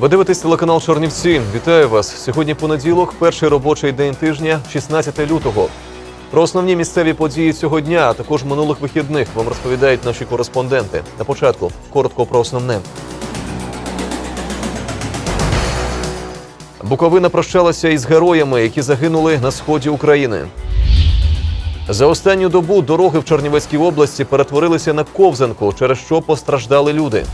Ви дивитесь телеканал Чорнівці. Вітаю вас. Сьогодні понеділок, перший робочий день тижня, 16 лютого. Про основні місцеві події цього дня, а також минулих вихідних вам розповідають наші кореспонденти. На початку коротко про основне. Буковина прощалася із героями, які загинули на сході України. За останню добу дороги в Чернівецькій області перетворилися на ковзанку, через що постраждали люди.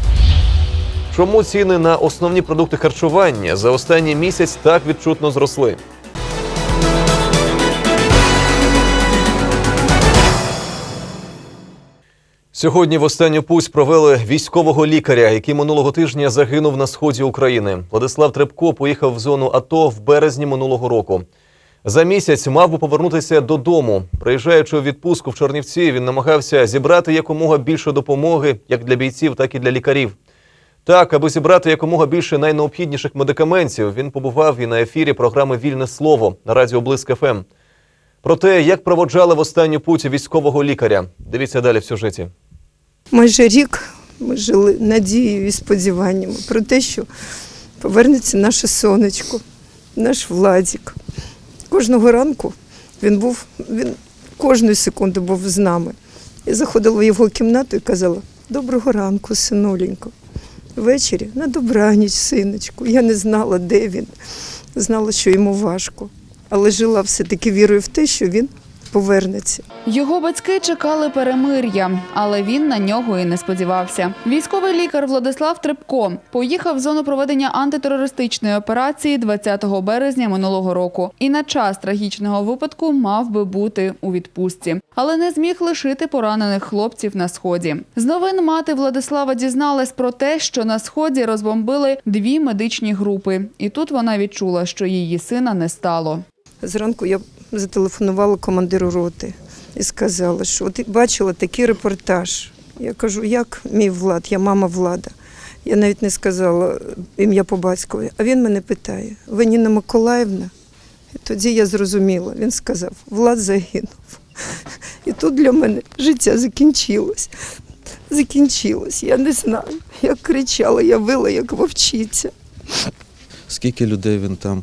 Чому ціни на основні продукти харчування за останній місяць так відчутно зросли? Сьогодні в останню путь провели військового лікаря, який минулого тижня загинув на сході України. Владислав Трепко поїхав в зону АТО в березні минулого року. За місяць мав би повернутися додому. Приїжджаючи у відпустку в Чорнівці, він намагався зібрати якомога більше допомоги як для бійців, так і для лікарів. Так, аби зібрати якомога більше найнеобхідніших медикаментів, він побував і на ефірі програми Вільне слово на радіо Блиск ФМ. Про те, як проводжали в останню путь військового лікаря. Дивіться далі в сюжеті. Майже рік ми жили надією і сподіваннями про те, що повернеться наше сонечко, наш Владік. Кожного ранку він був, він кожної секунди був з нами. Я заходила в його кімнату і казала: Доброго ранку, синуленько. Ввечері на добраніч, синочку. Я не знала, де він. Знала, що йому важко, але жила все-таки вірою в те, що він повернеться. Його батьки чекали перемир'я, але він на нього і не сподівався. Військовий лікар Владислав Трепко поїхав в зону проведення антитерористичної операції 20 березня минулого року. І на час трагічного випадку мав би бути у відпустці, але не зміг лишити поранених хлопців на сході. З новин мати Владислава дізналась про те, що на сході розбомбили дві медичні групи, і тут вона відчула, що її сина не стало. Зранку я зателефонувала командиру роти і сказала, що от бачила такий репортаж. Я кажу, як мій Влад, я мама Влада. Я навіть не сказала ім'я по батькові. А він мене питає: ви Ніна Миколаївна? І тоді я зрозуміла. Він сказав, Влад загинув. І тут для мене життя закінчилось. Закінчилось. Я не знаю. Я кричала, я вила, як вовчиця. скільки людей він там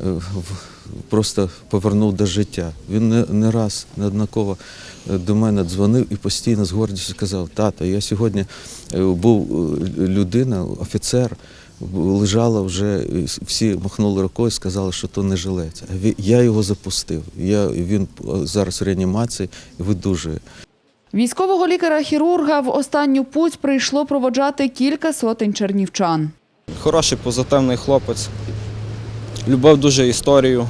е, просто повернув до життя. Він не, не раз неоднаково е, до мене дзвонив і постійно з гордістю сказав: тато, я сьогодні е, був е, людина, офіцер. Лежала вже, всі махнули рукою, сказали, що то не жилець. Я його запустив. Я, він зараз в реанімації і видужує. Військового лікаря-хірурга в останню путь прийшло проводжати кілька сотень чернівчан. Хороший, позитивний хлопець. Любив дуже історію.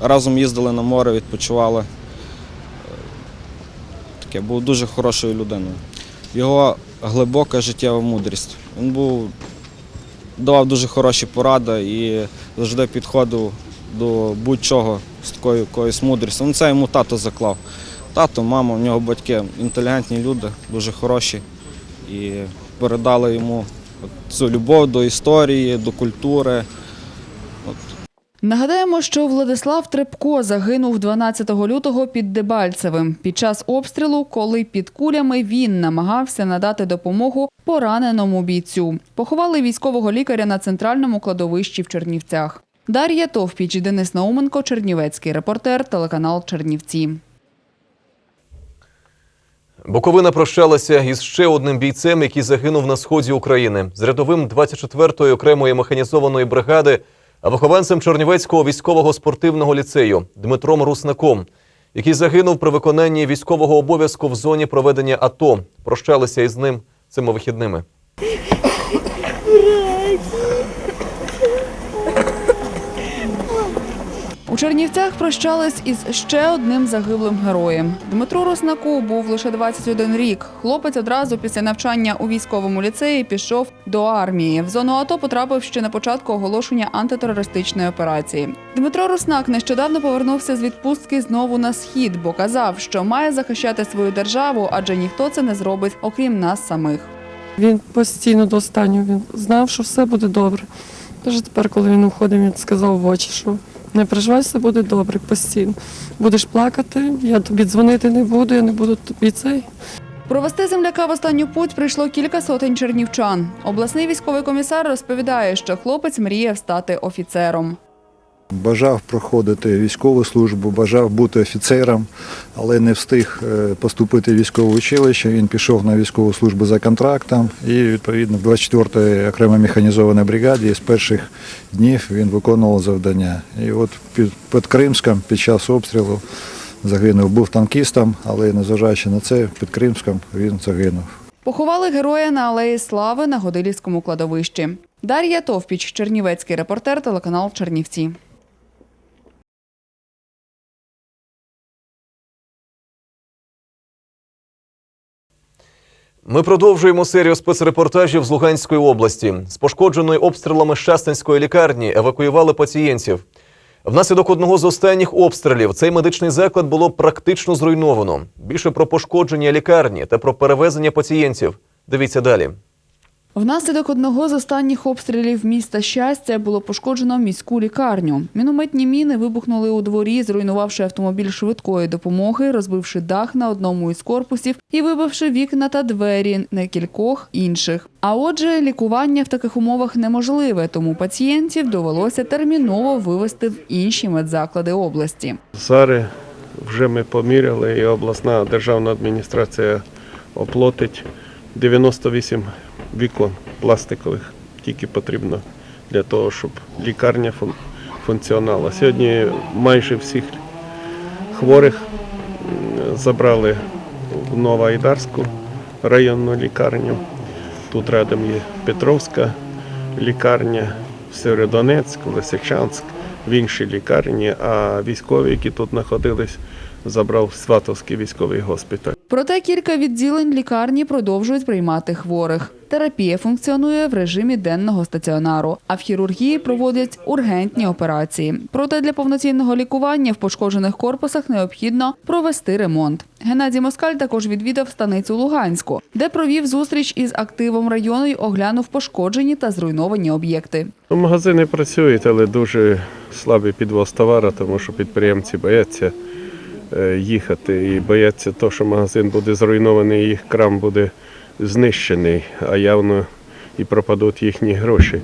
Разом їздили на море, відпочивали. Таке був дуже хорошою людиною. Його глибока життєва мудрість. Він був, давав дуже хороші поради і завжди підходив до будь-чого з такою якоюсь мудрістю. Ну, це йому тато заклав. Тато, мама, у нього батьки інтелігентні люди, дуже хороші. І передали йому цю любов до історії, до культури. Нагадаємо, що Владислав Трепко загинув 12 лютого під Дебальцевим під час обстрілу, коли під кулями він намагався надати допомогу пораненому бійцю. Поховали військового лікаря на центральному кладовищі в Чернівцях. Дар'я Товпіч, Денис Науменко, Чернівецький репортер, телеканал Чернівці. Буковина прощалася із ще одним бійцем, який загинув на сході України, з рядовим 24-ї окремої механізованої бригади, вихованцем Чернівецького військового спортивного ліцею Дмитром Руснаком, який загинув при виконанні військового обов'язку в зоні проведення АТО. Прощалися із ним цими вихідними. У Чернівцях прощались із ще одним загиблим героєм. Дмитро Роснаку був лише 21 рік. Хлопець одразу після навчання у військовому ліцеї пішов до армії. В зону АТО потрапив ще на початку оголошення антитерористичної операції. Дмитро Руснак нещодавно повернувся з відпустки знову на схід, бо казав, що має захищати свою державу, адже ніхто це не зробить, окрім нас самих. Він постійно до останнього він знав, що все буде добре. Тож тепер, коли він уходив, він сказав в очі, що не переживай, все буде добре постійно. Будеш плакати, я тобі дзвонити не буду, я не буду тобі цей. Провести земляка в останню путь прийшло кілька сотень чернівчан. Обласний військовий комісар розповідає, що хлопець мріяв стати офіцером. Бажав проходити військову службу, бажав бути офіцером, але не встиг е, поступити в військове училище. Він пішов на військову службу за контрактом і, відповідно, в 24-й окремо механізованій бригаді з перших днів він виконував завдання. І от під, під Кримськом під час обстрілу загинув. Був танкістом, але незважаючи на це, під Кримськом він загинув. Поховали героя на алеї Слави на Годилівському кладовищі. Дар'я Товпіч, Чернівецький репортер, телеканал Чернівці. Ми продовжуємо серію спецрепортажів з Луганської області. З пошкодженої обстрілами Щастинської лікарні евакуювали пацієнтів. Внаслідок одного з останніх обстрілів цей медичний заклад було практично зруйновано. Більше про пошкодження лікарні та про перевезення пацієнтів. Дивіться далі. Внаслідок одного з останніх обстрілів міста Щастя було пошкоджено міську лікарню. Мінометні міни вибухнули у дворі, зруйнувавши автомобіль швидкої допомоги, розбивши дах на одному із корпусів і вибивши вікна та двері на кількох інших. А отже, лікування в таких умовах неможливе, тому пацієнтів довелося терміново вивезти в інші медзаклади області. Зараз вже ми поміряли, і обласна державна адміністрація оплатить 98 вікон пластикових, тільки потрібно для того, щоб лікарня функціонала. Сьогодні майже всіх хворих забрали в Новоайдарську районну лікарню. Тут рядом є Петровська лікарня, Сєвєродонецьк, Лисичанськ, в інші лікарні, а військові, які тут знаходились, забрав Сватовський військовий госпіталь. Проте кілька відділень лікарні продовжують приймати хворих. Терапія функціонує в режимі денного стаціонару, а в хірургії проводять ургентні операції. Проте для повноцінного лікування в пошкоджених корпусах необхідно провести ремонт. Геннадій Москаль також відвідав станицю Луганську, де провів зустріч із активом району й оглянув пошкоджені та зруйновані об'єкти. Ну, Магазини працюють, але дуже слабий підвоз товару, тому що підприємці бояться їхати і бояться того, що магазин буде зруйнований, їх крам буде знищений, а явно і пропадуть їхні гроші.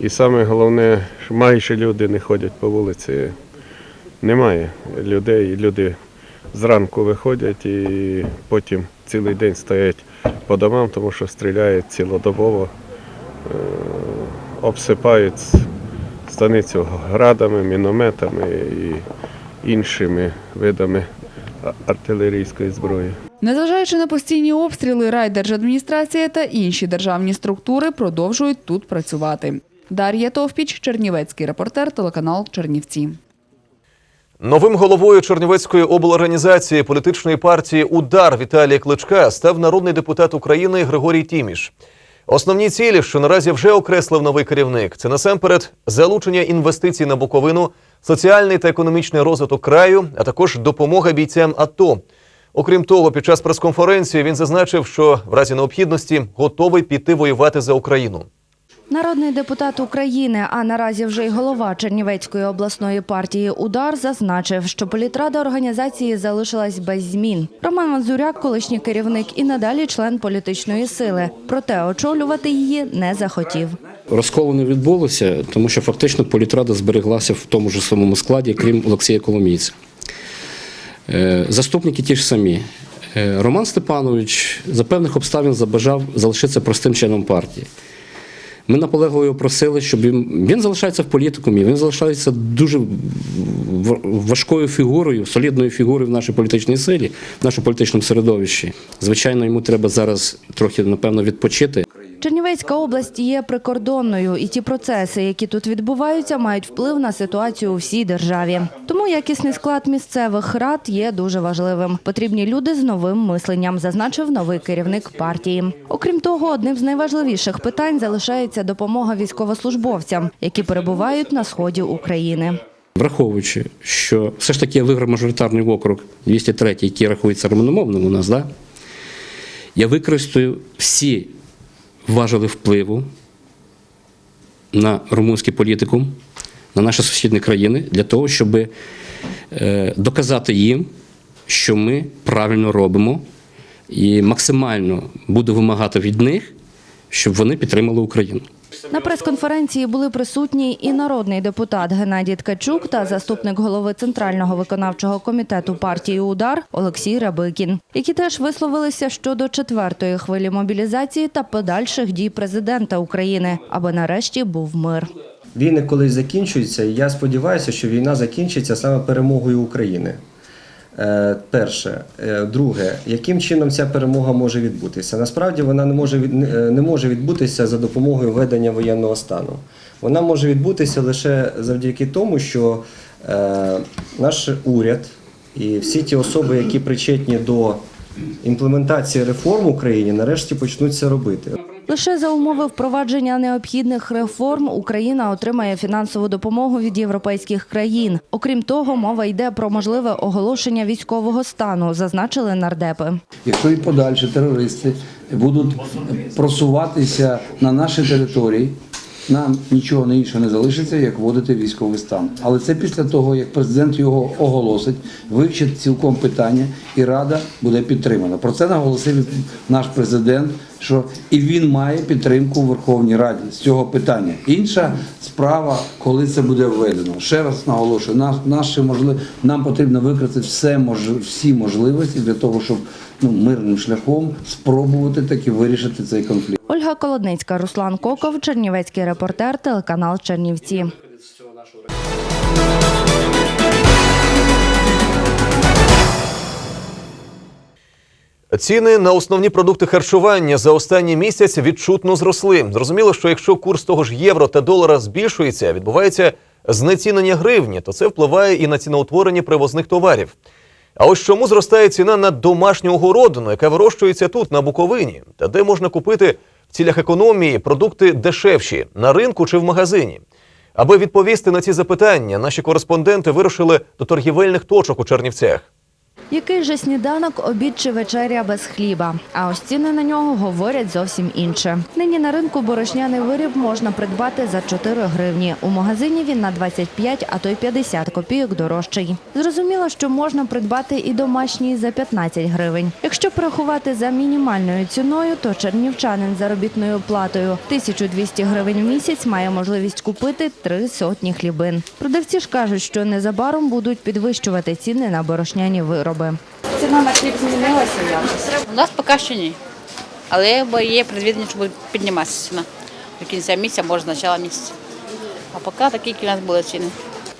І саме головне, що майже люди не ходять по вулиці. Немає людей, люди зранку виходять і потім цілий день стоять по домам, тому що стріляють цілодобово обсипають станицю градами, мінометами і іншими видами артилерійської зброї. Незважаючи на постійні обстріли, райдержадміністрація та інші державні структури продовжують тут працювати. Дар'я Товпіч, Чернівецький репортер, телеканал Чернівці. Новим головою Чернівецької облорганізації політичної партії Удар Віталія Кличка став народний депутат України Григорій Тіміш. Основні цілі, що наразі вже окреслив новий керівник, це насамперед залучення інвестицій на Буковину, соціальний та економічний розвиток краю, а також допомога бійцям АТО. Окрім того, під час прес-конференції він зазначив, що в разі необхідності готовий піти воювати за Україну. Народний депутат України, а наразі вже й голова Чернівецької обласної партії Удар зазначив, що політрада організації залишилась без змін. Роман Мазуряк, колишній керівник і надалі член політичної сили. Проте очолювати її не захотів. Розколу не відбулося, тому що фактично політрада збереглася в тому ж самому складі, крім Олексія Коломійця. Е, Заступники ті ж самі. Е, Роман Степанович за певних обставин забажав залишитися простим членом партії. Ми наполегливо його просили, щоб він, він залишається в політикумі, він залишається дуже важкою фігурою, солідною фігурою в нашій політичній силі, в нашому політичному середовищі. Звичайно, йому треба зараз трохи, напевно, відпочити. Чернівецька область є прикордонною, і ті процеси, які тут відбуваються, мають вплив на ситуацію у всій державі. Тому якісний склад місцевих рад є дуже важливим. Потрібні люди з новим мисленням, зазначив новий керівник партії. Окрім того, одним з найважливіших питань залишається допомога військовослужбовцям, які перебувають на сході України. Враховуючи, що все ж таки я виграв мажоритарний округ 203, який рахується романомовним у нас, да? я використаю всі важелі впливу на румунський політикум, на наші сусідні країни, для того, щоб е, доказати їм, що ми правильно робимо і максимально буду вимагати від них, щоб вони підтримали Україну. На прес-конференції були присутні і народний депутат Геннадій Ткачук та заступник голови Центрального виконавчого комітету партії Удар Олексій Рябикін, які теж висловилися щодо четвертої хвилі мобілізації та подальших дій президента України, аби нарешті був мир. Війни колись закінчуються, і я сподіваюся, що війна закінчиться саме перемогою України. Е, Перше, Е, друге, яким чином ця перемога може відбутися? Насправді вона не може від- не- може відбутися за допомогою введення воєнного стану. Вона може відбутися лише завдяки тому, що е, наш уряд і всі ті особи, які причетні до імплементації реформ в Україні, нарешті почнуть це робити. Лише за умови впровадження необхідних реформ Україна отримає фінансову допомогу від європейських країн. Окрім того, мова йде про можливе оголошення військового стану, зазначили нардепи. Якщо і подальше терористи будуть просуватися на наші території, нам нічого не інше не залишиться, як вводити військовий стан. Але це після того, як президент його оголосить, вивчить цілком питання, і Рада буде підтримана. Про це наголосив наш президент, що і він має підтримку у Верховній Раді з цього питання. Інша справа, коли це буде введено. Ще раз наголошую, наш, наші можли, нам потрібно викрити все мож, всі можливості для того, щоб ну, мирним шляхом спробувати таки вирішити цей конфлікт. Ольга Колодницька, Руслан Коков, Чернівецький репортер, телеканал Чернівці. Ціни на основні продукти харчування за останній місяць відчутно зросли. Зрозуміло, що якщо курс того ж євро та долара збільшується, відбувається знецінення гривні, то це впливає і на ціноутворення привозних товарів. А ось чому зростає ціна на домашню огородину, яка вирощується тут, на Буковині, та де можна купити в цілях економії продукти дешевші на ринку чи в магазині? Аби відповісти на ці запитання, наші кореспонденти вирушили до торгівельних точок у Чернівцях. Який же сніданок, обід чи вечеря без хліба? А ось ціни на нього говорять зовсім інше. Нині на ринку борошняний виріб можна придбати за 4 гривні. У магазині він на 25, а то й 50 копійок дорожчий. Зрозуміло, що можна придбати і домашній за 15 гривень. Якщо порахувати за мінімальною ціною, то чернівчанин заробітною платою 1200 гривень в місяць має можливість купити три сотні хлібин. Продавці ж кажуть, що незабаром будуть підвищувати ціни на борошняні вироби. Ціна на хліб змінилася якось. У нас поки що ні. Але є предвідення, що буде підніматися ціна. До кінця місяця, може, з початку місяця. А поки такі, які у нас були ціни.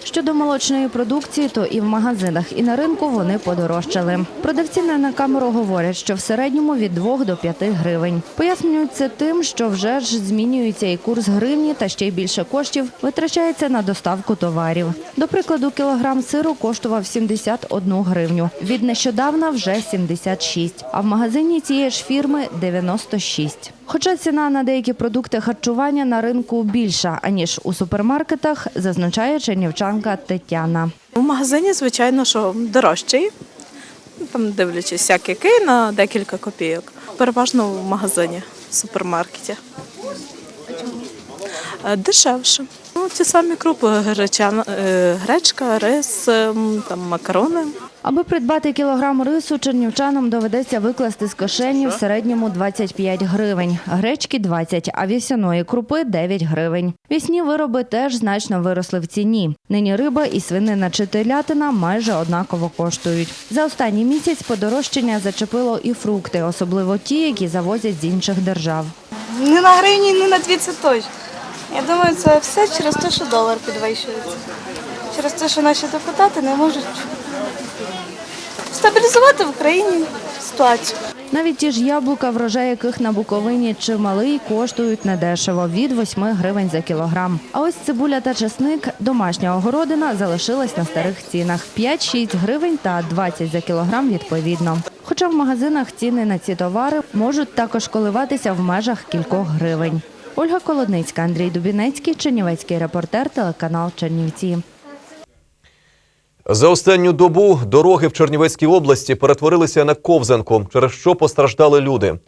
Щодо молочної продукції, то і в магазинах, і на ринку вони подорожчали. Продавці не на камеру говорять, що в середньому від 2 до 5 гривень. Пояснюють це тим, що вже ж змінюється і курс гривні, та ще й більше коштів витрачається на доставку товарів. До прикладу, кілограм сиру коштував 71 гривню. Від нещодавна вже 76, а в магазині цієї ж фірми 96. Хоча ціна на деякі продукти харчування на ринку більша, аніж у супермаркетах, зазначає чернівчанка Тетяна. У магазині, звичайно, що дорожчий. Там дивлячись, як який на декілька копійок. Переважно в магазині, в супермаркеті. Е, Дешевше. Ну, ті самі крупи, е, гречка, рис, ем, там, макарони. Аби придбати кілограм рису, чернівчанам доведеться викласти з кишені в середньому 25 гривень, гречки 20, а вівсяної крупи 9 гривень. Вісні вироби теж значно виросли в ціні. Нині риба і свинина чи телятина майже однаково коштують. За останній місяць подорожчання зачепило і фрукти, особливо ті, які завозять з інших держав. Не на гривні, не на дві це точно. Я думаю, це все через те, що долар підвищується. Через те, що наші депутати не можуть стабілізувати в Україні ситуацію. Навіть ті ж яблука, врожай яких на Буковині чималий, коштують недешево – від 8 гривень за кілограм. А ось цибуля та чесник, домашня огородина, залишилась на старих цінах – 5-6 гривень та 20 за кілограм відповідно. Хоча в магазинах ціни на ці товари можуть також коливатися в межах кількох гривень. Ольга Колодницька, Андрій Дубінецький, Чернівецький репортер, телеканал Чернівці. За останню добу дороги в Чернівецькій області перетворилися на ковзанку, через що постраждали люди.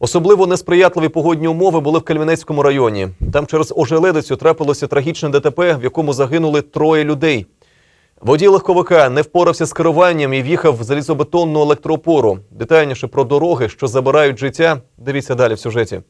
Особливо несприятливі погодні умови були в Кальмінецькому районі. Там через ожеледицю трапилося трагічне ДТП, в якому загинули троє людей. Водій легковика не впорався з керуванням і в'їхав в залізобетонну електроопору. Детальніше про дороги, що забирають життя, дивіться далі в сюжеті.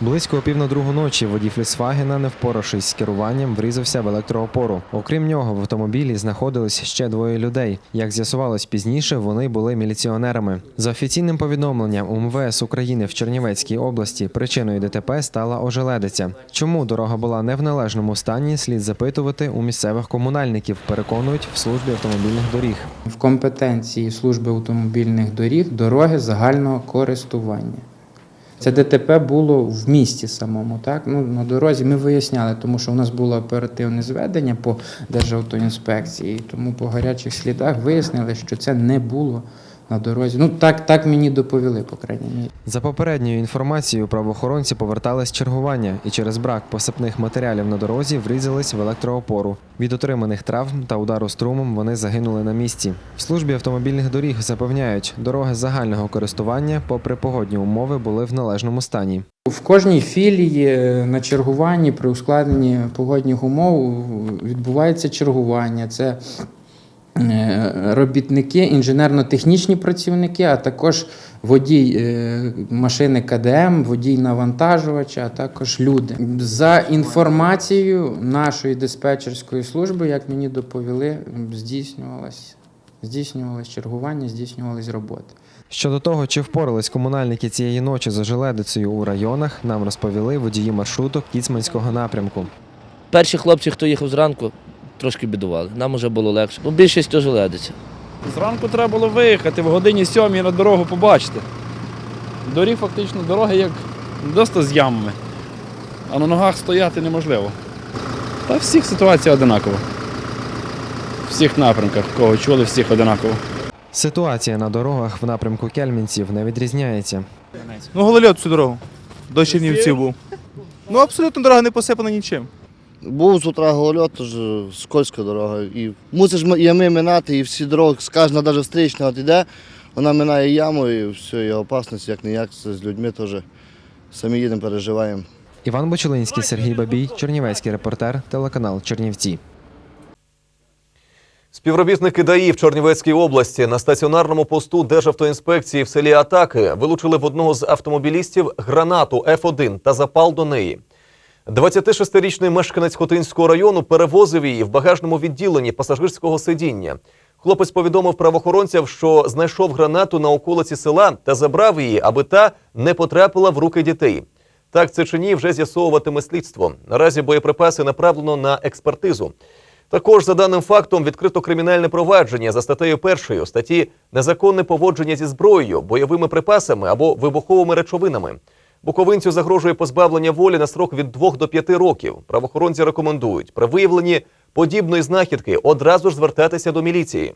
Близько пів на другу ночі водій Фольксвагена, не впоравшись з керуванням, врізався в електроопору. Окрім нього, в автомобілі знаходились ще двоє людей. Як з'ясувалось пізніше, вони були міліціонерами. За офіційним повідомленням УМВС України в Чернівецькій області причиною ДТП стала ожеледиця. Чому дорога була не в належному стані, слід запитувати у місцевих комунальників. Переконують в службі автомобільних доріг. В компетенції служби автомобільних доріг дороги загального користування. Це ДТП було в місті самому, так? Ну, на дорозі ми виясняли, тому що у нас було оперативне зведення по Державтоінспекції, тому по гарячих слідах вияснили, що це не було на дорозі. Ну, так, так мені доповіли, по крайній мірі. За попередньою інформацією, правоохоронці повертались з чергування і через брак посипних матеріалів на дорозі врізались в електроопору. Від отриманих травм та удару струмом вони загинули на місці. В службі автомобільних доріг запевняють, дороги загального користування, попри погодні умови, були в належному стані. В кожній філії на чергуванні при ускладненні погодних умов відбувається чергування. Це робітники, інженерно-технічні працівники, а також водій е, машини КДМ, водій навантажувача, а також люди. За інформацією нашої диспетчерської служби, як мені доповіли, здійснювалось, здійснювалось чергування, здійснювались роботи. Щодо того, чи впорались комунальники цієї ночі з ожеледицею у районах, нам розповіли водії маршруток Кіцманського напрямку. Перші хлопці, хто їхав зранку, трошки бідували. Нам вже було легше. Ну, більшість ожеледиться. Зранку треба було виїхати в годині сьомій на дорогу побачити. Доріг фактично дороги як досить з ямами, а на ногах стояти неможливо. Та всіх ситуація одинакова. Всіх напрямках, кого чули, всіх одинаково. Ситуація на дорогах в напрямку Кельмінців не відрізняється. Ну, голольот цю дорогу. До Чернівців був. Ну, абсолютно дорога не посипана нічим. Був з утра голольот, тож скользька дорога. І мусиш ями минати, і всі дороги, кожна навіть встрічна от іде, вона минає яму і все, і опасність, як ніяк, це з людьми теж самі їдемо, переживаємо. Іван Бочелинський, Сергій Бабій, Чернівецький репортер, телеканал Чернівці. Співробітники ДАІ в Чернівецькій області на стаціонарному посту Державтоінспекції в селі Атаки вилучили в одного з автомобілістів гранату F1 та запал до неї. 26-річний мешканець Хотинського району перевозив її в багажному відділенні пасажирського сидіння. Хлопець повідомив правоохоронцям, що знайшов гранату на околиці села та забрав її, аби та не потрапила в руки дітей. Так це чи ні, вже з'ясовуватиме слідство. Наразі боєприпаси направлено на експертизу. Також за даним фактом відкрито кримінальне провадження за статтею першою статті незаконне поводження зі зброєю, бойовими припасами або вибуховими речовинами. Буковинцю загрожує позбавлення волі на срок від 2 до 5 років. Правоохоронці рекомендують при виявленні подібної знахідки одразу ж звертатися до міліції.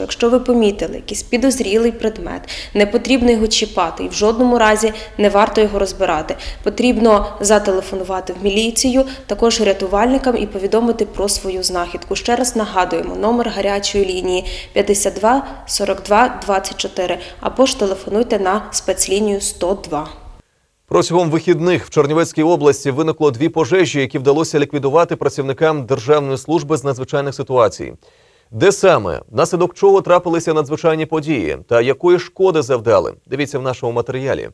Якщо ви помітили якийсь підозрілий предмет, не потрібно його чіпати і в жодному разі не варто його розбирати. Потрібно зателефонувати в міліцію, також рятувальникам і повідомити про свою знахідку. Ще раз нагадуємо номер гарячої лінії 52 42 24 або ж телефонуйте на спецлінію 102. Протягом вихідних в Чернівецькій області виникло дві пожежі, які вдалося ліквідувати працівникам Державної служби з надзвичайних ситуацій. Де саме наслідок чого трапилися надзвичайні події та якої шкоди завдали? Дивіться в нашому матеріалі.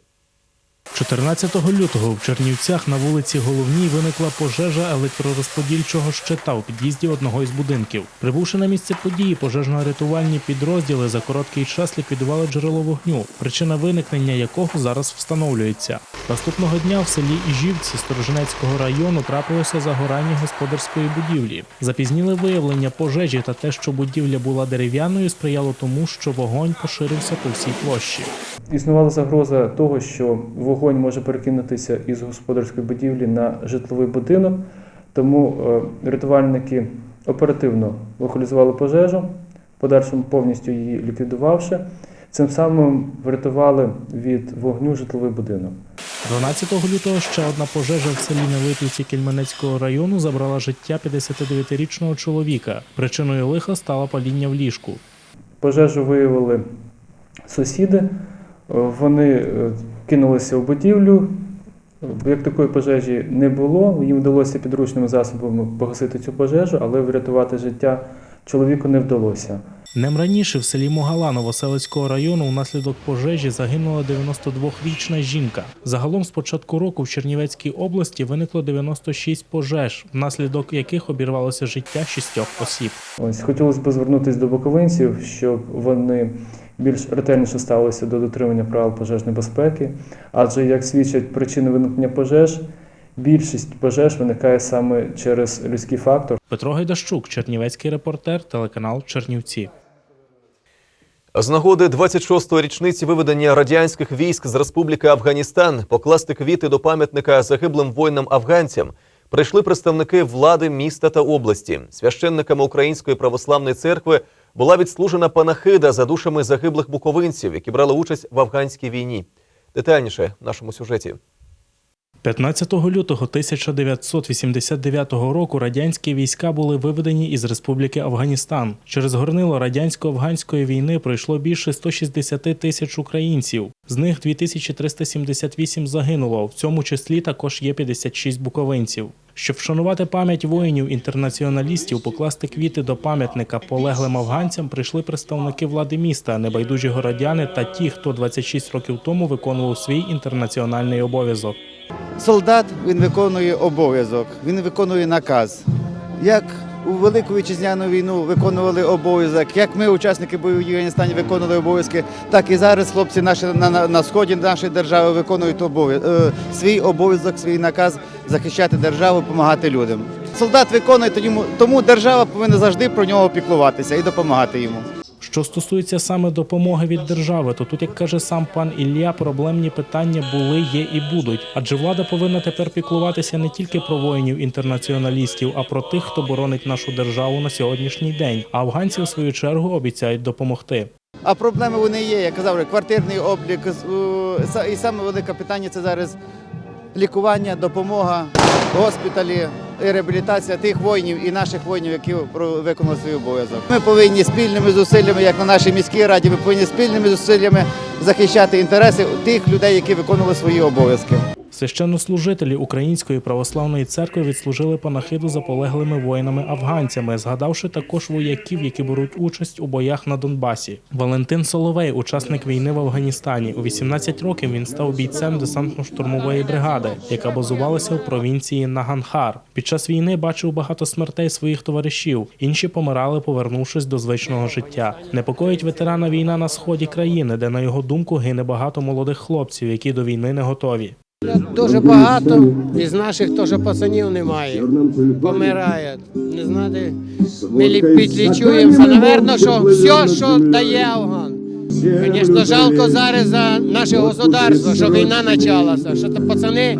14 лютого в Чернівцях на вулиці Головній виникла пожежа електророзподільчого щита у під'їзді одного із будинків. Прибувши на місце події, пожежно-рятувальні підрозділи за короткий час ліквідували джерело вогню, причина виникнення якого зараз встановлюється. Наступного дня в селі Іжівці Сторожинецького району трапилося загорання господарської будівлі. Запізніле виявлення пожежі та те, що будівля була дерев'яною, сприяло тому, що вогонь поширився по всій площі. Існувала загроза того, що вогонь може перекинутися із господарської будівлі на житловий будинок, тому е, рятувальники оперативно локалізували пожежу, подальшому повністю її ліквідувавши. Цим самим врятували від вогню житловий будинок. 12 лютого ще одна пожежа в селі Нелипівці Кельменецького району забрала життя 59-річного чоловіка. Причиною лиха стало паління в ліжку. Пожежу виявили сусіди. Е, Вони е, кинулися в будівлю. Як такої пожежі не було, їм вдалося підручними засобами погасити цю пожежу, але врятувати життя чоловіку не вдалося. Днем раніше в селі Могала Новоселицького району внаслідок пожежі загинула 92-річна жінка. Загалом з початку року в Чернівецькій області виникло 96 пожеж, внаслідок яких обірвалося життя шістьох осіб. Ось хотілося б звернутися до буковинців, щоб вони більш ретельніше ставилися до дотримання правил пожежної безпеки, адже як свідчать причини виникнення пожеж, більшість пожеж виникає саме через людський фактор. Петро Гайдащук, Чернівецький репортер, телеканал Чернівці. З нагоди 26-ї річниці виведення радянських військ з Республіки Афганістан покласти квіти до пам'ятника загиблим воїнам-афганцям прийшли представники влади міста та області. Священниками Української православної церкви була відслужена панахида за душами загиблих буковинців, які брали участь в афганській війні. Детальніше в нашому сюжеті. 15 лютого 1989 року радянські війська були виведені із Республіки Афганістан. Через горнило радянсько-афганської війни пройшло більше 160 тисяч українців. З них 2378 загинуло, в цьому числі також є 56 буковинців. Щоб вшанувати пам'ять воїнів-інтернаціоналістів, покласти квіти до пам'ятника полеглим афганцям прийшли представники влади міста, небайдужі городяни та ті, хто 26 років тому виконував свій інтернаціональний обов'язок. Солдат він виконує обов'язок, він виконує наказ. Як у Велику вітчизняну війну виконували обов'язок, як ми, учасники бойових дій Афганістані, виконували обов'язки, так і зараз хлопці наші на, на, на сході нашої держави виконують обов'язок, е, свій обов'язок, свій наказ захищати державу, допомагати людям. Солдат виконує, тому, тому держава повинна завжди про нього піклуватися і допомагати йому. Що стосується саме допомоги від держави, то тут, як каже сам пан Ілля, проблемні питання були, є і будуть. Адже влада повинна тепер піклуватися не тільки про воїнів-інтернаціоналістів, а про тих, хто боронить нашу державу на сьогоднішній день. А афганці, в свою чергу, обіцяють допомогти. А проблеми вони є. Я казав, квартирний облік. І саме велике питання це зараз лікування, допомога, госпіталі, реабілітація тих воїнів і наших воїнів, які виконали свій обов'язок. Ми повинні спільними зусиллями, як на нашій міській раді, ми повинні спільними зусиллями захищати інтереси тих людей, які виконували свої обов'язки. Священнослужителі Української православної церкви відслужили панахиду за полеглими воїнами-афганцями, згадавши також вояків, які беруть участь у боях на Донбасі. Валентин Соловей, учасник війни в Афганістані. У 18 років він став бійцем десантно-штурмової бригади, яка базувалася в провінції Наганхар. Під час війни бачив багато смертей своїх товаришів. Інші помирали, повернувшись до звичного життя. Непокоїть ветерана війна на сході країни, де на його думку гине багато молодих хлопців, які до війни не готові. Дуже багато із наших теж пацанів немає. Помирають. Не знати, ми лі- підлічуємося. Наверно, що все, що дає Афган. Звісно, жалко зараз за наше государство, що війна почалася, що то пацани,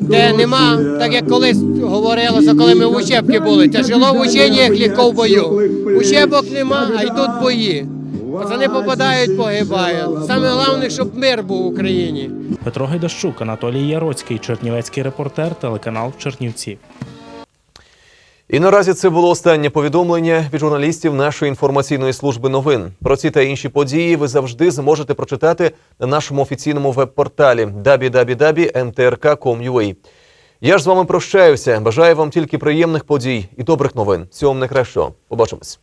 де нема, так як колись говорилося, коли ми в учебці були. Тяжело в ученні, як легко в бою. Учебок нема, а йдуть бої. Пацани попадають, погибають. Саме головне, щоб мир був в Україні. Петро Гайдащук, Анатолій Яроцький, Чернівецький репортер, телеканал Чернівці. І наразі це було останнє повідомлення від журналістів нашої інформаційної служби новин. Про ці та інші події ви завжди зможете прочитати на нашому офіційному веб-порталі www.mtrk.com.ua. Я ж з вами прощаюся. Бажаю вам тільки приємних подій і добрих новин. Всього вам найкращого. Побачимось.